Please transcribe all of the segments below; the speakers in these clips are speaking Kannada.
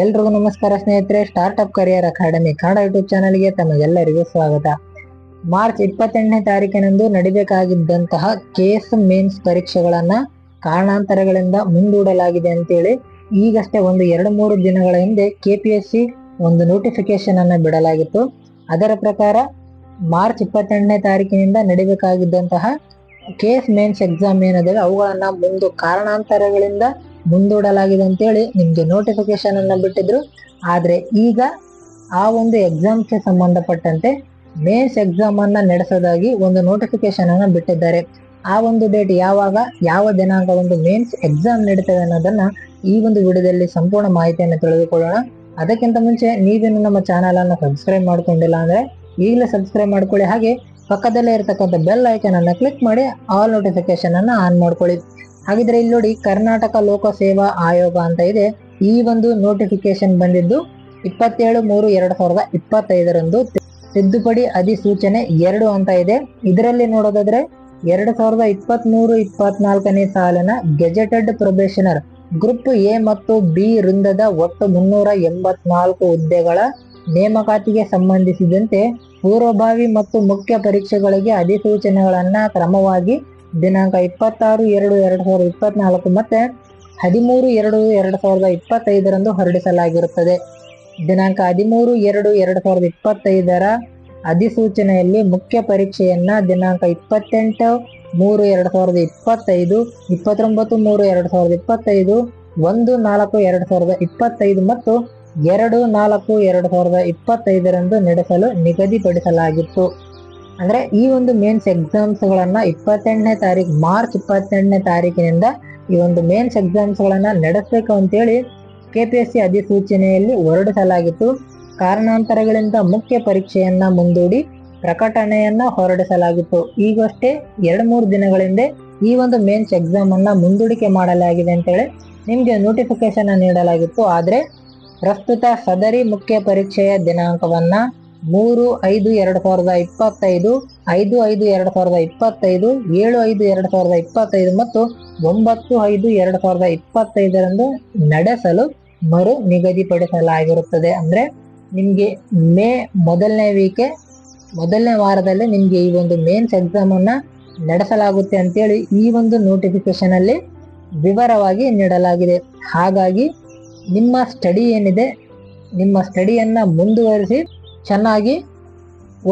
ಎಲ್ರಿಗೂ ನಮಸ್ಕಾರ ಸ್ನೇಹಿತರೆ startup career academy Kannada YouTube ಚಾನಲ್ಗೆ ತಮಗೆಲ್ಲರಿಗೂ ಸ್ವಾಗತ. ಮಾರ್ಚ್ ಇಪ್ಪತ್ತೆಂಟನೇ ತಾರೀಕಿನಂದು ನಡಿಬೇಕಾಗಿದ್ದಂತಹ ಕೇಸ್ ಮೇನ್ಸ್ ಪರೀಕ್ಷೆಗಳನ್ನ ಕಾರಣಾಂತರಗಳಿಂದ ಮುಂದೂಡಲಾಗಿದೆ ಅಂತೇಳಿ ಈಗಷ್ಟೇ ಒಂದು ಎರಡು ಮೂರು ದಿನಗಳ ಹಿಂದೆ ಕೆ ಪಿ ಎಸ್ ಸಿ ಒಂದು ನೋಟಿಫಿಕೇಶನ್ ಅನ್ನ ಬಿಡಲಾಗಿತ್ತು. ಅದರ ಪ್ರಕಾರ ಮಾರ್ಚ್ ಇಪ್ಪತ್ತೆಂಟನೇ ತಾರೀಕಿನಿಂದ ನಡಿಬೇಕಾಗಿದ್ದಂತಹ ಕೇಸ್ ಮೇನ್ಸ್ ಎಕ್ಸಾಮ್ ಏನಿದೆ ಅವುಗಳನ್ನ ಮುಂದೆ ಕಾರಣಾಂತರಗಳಿಂದ ಮುಂದೂಡಲಾಗಿದೆ ಅಂತೇಳಿ ನಿಮಗೆ ನೋಟಿಫಿಕೇಶನ್ ಅನ್ನ ಬಿಟ್ಟಿದ್ರು. ಆದರೆ ಈಗ ಆ ಒಂದು ಎಕ್ಸಾಮ್ಗೆ ಸಂಬಂಧಪಟ್ಟಂತೆ ಮೇನ್ಸ್ ಎಕ್ಸಾಮ್ ಅನ್ನ ನಡೆಸೋದಾಗಿ ಒಂದು ನೋಟಿಫಿಕೇಶನ್ ಅನ್ನ ಬಿಟ್ಟಿದ್ದಾರೆ. ಆ ಒಂದು ಡೇಟ್ ಯಾವಾಗ, ಯಾವ ದಿನಾಂಕ ಒಂದು ಮೇನ್ಸ್ ಎಕ್ಸಾಮ್ ನಡೀತದೆ ಅನ್ನೋದನ್ನ ಈ ಒಂದು ವಿಡಿಯೋದಲ್ಲಿ ಸಂಪೂರ್ಣ ಮಾಹಿತಿಯನ್ನು ತಿಳಿದುಕೊಳ್ಳೋಣ. ಅದಕ್ಕಿಂತ ಮುಂಚೆ ನೀವೇನು ನಮ್ಮ ಚಾನಲ್ ಅನ್ನು ಸಬ್ಸ್ಕ್ರೈಬ್ ಮಾಡ್ಕೊಂಡಿಲ್ಲ ಅಂದ್ರೆ ಈಗಲೇ ಸಬ್ಸ್ಕ್ರೈಬ್ ಮಾಡ್ಕೊಳ್ಳಿ. ಹಾಗೆ ಪಕ್ಕದಲ್ಲೇ ಇರತಕ್ಕಂಥ ಬೆಲ್ ಐಕನ್ ಅನ್ನ ಕ್ಲಿಕ್ ಮಾಡಿ ಆಲ್ ನೋಟಿಫಿಕೇಶನ್ ಅನ್ನ ಆನ್ ಮಾಡ್ಕೊಳ್ಳಿ. ಹಾಗಿದ್ರೆ ಇಲ್ಲಿ ನೋಡಿ ಕರ್ನಾಟಕ ಲೋಕಸೇವಾ ಆಯೋಗ ಅಂತ ಇದೆ. ಈ ಒಂದು ನೋಟಿಫಿಕೇಶನ್ ಬಂದಿದ್ದು ಇಪ್ಪತ್ತೇಳು ಮೂರು ಎರಡ್ ಸಾವಿರದ ಇಪ್ಪತ್ತೈದರಂದು. ತಿದ್ದುಪಡಿ ಅಧಿಸೂಚನೆ ಎರಡು ಅಂತ ಇದೆ. ಇದರಲ್ಲಿ ನೋಡೋದಾದ್ರೆ ಎರಡ್ ಸಾವಿರದ ಇಪ್ಪತ್ತ್ ಮೂರು ಇಪ್ಪತ್ನಾಲ್ಕನೇ ಸಾಲಿನ ಗೆಜೆಟೆಡ್ ಪ್ರೊಬೇಷನರ್ ಗ್ರೂಪ್ ಎ ಮತ್ತು ಬಿ ವೃಂದದ ಒಟ್ಟು ಮುನ್ನೂರ ಎಂಬತ್ನಾಲ್ಕು ಹುದ್ದೆಗಳ ನೇಮಕಾತಿಗೆ ಸಂಬಂಧಿಸಿದಂತೆ ಪೂರ್ವಭಾವಿ ಮತ್ತು ಮುಖ್ಯ ಪರೀಕ್ಷೆಗಳಿಗೆ ಅಧಿಸೂಚನೆಗಳನ್ನ ಕ್ರಮವಾಗಿ ದಿನಾಂಕ ಇಪ್ಪತ್ತಾರು, ಎರಡು, ಎರಡ್ ಸಾವಿರದ ಇಪ್ಪತ್ನಾಲ್ಕು ಮತ್ತೆ ಹದಿಮೂರು, ಎರಡು ಎರಡು ಸಾವಿರದ ಇಪ್ಪತ್ತೈದರಂದು ಹೊರಡಿಸಲಾಗಿರುತ್ತದೆ. ದಿನಾಂಕ ಹದಿಮೂರು, ಎರಡು ಎರಡು ಸಾವಿರದ ಇಪ್ಪತ್ತೈದರ ಅಧಿಸೂಚನೆಯಲ್ಲಿ ಮುಖ್ಯ ಪರೀಕ್ಷೆಯನ್ನ ದಿನಾಂಕ ಇಪ್ಪತ್ತೆಂಟು, ಮೂರು, ಎರಡು ಸಾವಿರದ ಇಪ್ಪತ್ತೈದು, ಇಪ್ಪತ್ತೊಂಬತ್ತು, ಮೂರು, ಎರಡು ಸಾವಿರದ ಇಪ್ಪತ್ತೈದು, ಒಂದು, ನಾಲ್ಕು, ಎರಡು ಸಾವಿರದ ಇಪ್ಪತ್ತೈದು ಮತ್ತು ಎರಡು, ನಾಲ್ಕು, ಎರಡು ಸಾವಿರದ ಇಪ್ಪತ್ತೈದರಂದು ನಡೆಸಲು ನಿಗದಿಪಡಿಸಲಾಗಿತ್ತು. ಅಂದ್ರೆ ಈ ಒಂದು ಮೇನ್ಸ್ ಎಕ್ಸಾಮ್ಸ್ ಗಳನ್ನ ಇಪ್ಪತ್ತೆಂಟನೇ ತಾರೀಕು ಮಾರ್ಚ್ ಇಪ್ಪತ್ತೆಂಟನೇ ತಾರೀಕಿನಿಂದ ಈ ಒಂದು ಮೇನ್ಸ್ ಎಕ್ಸಾಮ್ಸ್ ಗಳನ್ನ ನಡೆಸಬೇಕು ಅಂತೇಳಿ ಸಿ ಅಧಿಸೂಚನೆಯಲ್ಲಿ ಹೊರಡಿಸಲಾಗಿತ್ತು. ಕಾರಣಾಂತರಗಳಿಂದ ಮುಖ್ಯ ಪರೀಕ್ಷೆಯನ್ನ ಮುಂದೂಡಿ ಪ್ರಕಟಣೆಯನ್ನ ಹೊರಡಿಸಲಾಗಿತ್ತು. ಈಗಷ್ಟೇ ಎರಡು ಮೂರು ದಿನಗಳಿಂದ ಈ ಒಂದು ಮೇನ್ಸ್ ಎಕ್ಸಾಮ್ ಅನ್ನ ಮುಂದೂಡಿಕೆ ಮಾಡಲಾಗಿದೆ ಅಂತೇಳಿ ನಿಮಗೆ ನೋಟಿಫಿಕೇಶನ್ ನೀಡಲಾಗಿತ್ತು. ಆದರೆ ಪ್ರಸ್ತುತ ಸದರಿ ಮುಖ್ಯ ಪರೀಕ್ಷೆಯ ದಿನಾಂಕವನ್ನ ಮೂರು ಐದು ಎರಡು ಸಾವಿರದ ಇಪ್ಪತ್ತೈದು, ಐದು ಐದು ಎರಡು ಸಾವಿರದ ಇಪ್ಪತ್ತೈದು, ಏಳು ಐದು ಎರಡು ಸಾವಿರದ ಇಪ್ಪತ್ತೈದು ಮತ್ತು ಒಂಬತ್ತು ಐದು ಎರಡು ಸಾವಿರದ ಇಪ್ಪತ್ತೈದರಂದು ನಡೆಸಲು ಮರು ನಿಗದಿಪಡಿಸಲಾಗಿರುತ್ತದೆ. ಅಂದರೆ ನಿಮಗೆ ಮೇ ಮೊದಲನೇ ವೀಕೆ ಮೊದಲನೇ ವಾರದಲ್ಲಿ ನಿಮಗೆ ಈ ಒಂದು ಮೇನ್ಸ್ ಎಕ್ಸಾಮನ್ನು ನಡೆಸಲಾಗುತ್ತೆ ಅಂತೇಳಿ ಈ ಒಂದು ನೋಟಿಫಿಕೇಶನ್ ಅಲ್ಲಿ ವಿವರವಾಗಿ ನೀಡಲಾಗಿದೆ. ಹಾಗಾಗಿ ನಿಮ್ಮ ಸ್ಟಡಿ ಏನಿದೆ, ನಿಮ್ಮ ಸ್ಟಡಿಯನ್ನು ಮುಂದುವರಿಸಿ ಚೆನ್ನಾಗಿ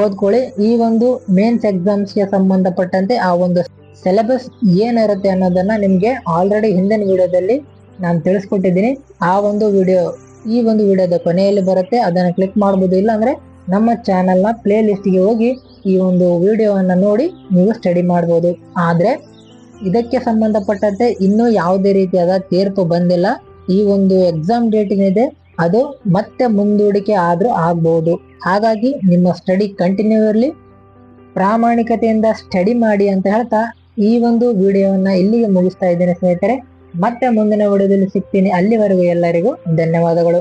ಓದ್ಕೊಳ್ಳಿ. ಈ ಒಂದು ಮೇನ್ಸ್ ಎಕ್ಸಾಮ್ಸ್ಗೆ ಸಂಬಂಧಪಟ್ಟಂತೆ ಆ ಒಂದು ಸಿಲೆಬಸ್ ಏನಿರುತ್ತೆ ಅನ್ನೋದನ್ನ ನಿಮಗೆ ಆಲ್ರೆಡಿ ಹಿಂದಿನ ವಿಡಿಯೋದಲ್ಲಿ ನಾನು ತಿಳಿಸ್ಕೊಟ್ಟಿದ್ದೀನಿ. ಆ ಒಂದು ವಿಡಿಯೋ, ಈ ಒಂದು ವಿಡಿಯೋದ ಕೊನೆಯಲ್ಲಿ ಬರುತ್ತೆ. ಅದನ್ನು ಕ್ಲಿಕ್ ಮಾಡ್ಬೋದು. ಇಲ್ಲ ಅಂದ್ರೆ ನಮ್ಮ ಚಾನೆಲ್ನ ಪ್ಲೇ ಲಿಸ್ಟ್ಗೆ ಹೋಗಿ ಈ ಒಂದು ವಿಡಿಯೋವನ್ನು ನೋಡಿ ನೀವು ಸ್ಟಡಿ ಮಾಡ್ಬೋದು. ಆದರೆ ಇದಕ್ಕೆ ಸಂಬಂಧಪಟ್ಟಂತೆ ಇನ್ನೂ ಯಾವುದೇ ರೀತಿಯಾದ ತೀರ್ಪು ಬಂದಿಲ್ಲ. ಈ ಒಂದು ಎಕ್ಸಾಮ್ ಡೇಟ್ ಏನಿದೆ ಅದು ಮತ್ತೆ ಮುಂದೂಡಿಕೆ ಆದರೂ ಆಗ್ಬೋದು. ಹಾಗಾಗಿ ನಿಮ್ಮ ಸ್ಟಡಿ ಕಂಟಿನ್ಯೂ ಇರಲಿ. ಪ್ರಾಮಾಣಿಕತೆಯಿಂದ ಸ್ಟಡಿ ಮಾಡಿ ಅಂತ ಹೇಳ್ತಾ ಈ ಒಂದು ವಿಡಿಯೋವನ್ನ ಇಲ್ಲಿಗೆ ಮುಗಿಸ್ತಾ ಇದ್ದೇನೆ ಸ್ನೇಹಿತರೆ. ಮತ್ತೆ ಮುಂದಿನ ವಿಡಿಯೋದಲ್ಲಿ ಸಿಗ್ತೀನಿ. ಅಲ್ಲಿವರೆಗೂ ಎಲ್ಲರಿಗೂ ಧನ್ಯವಾದಗಳು.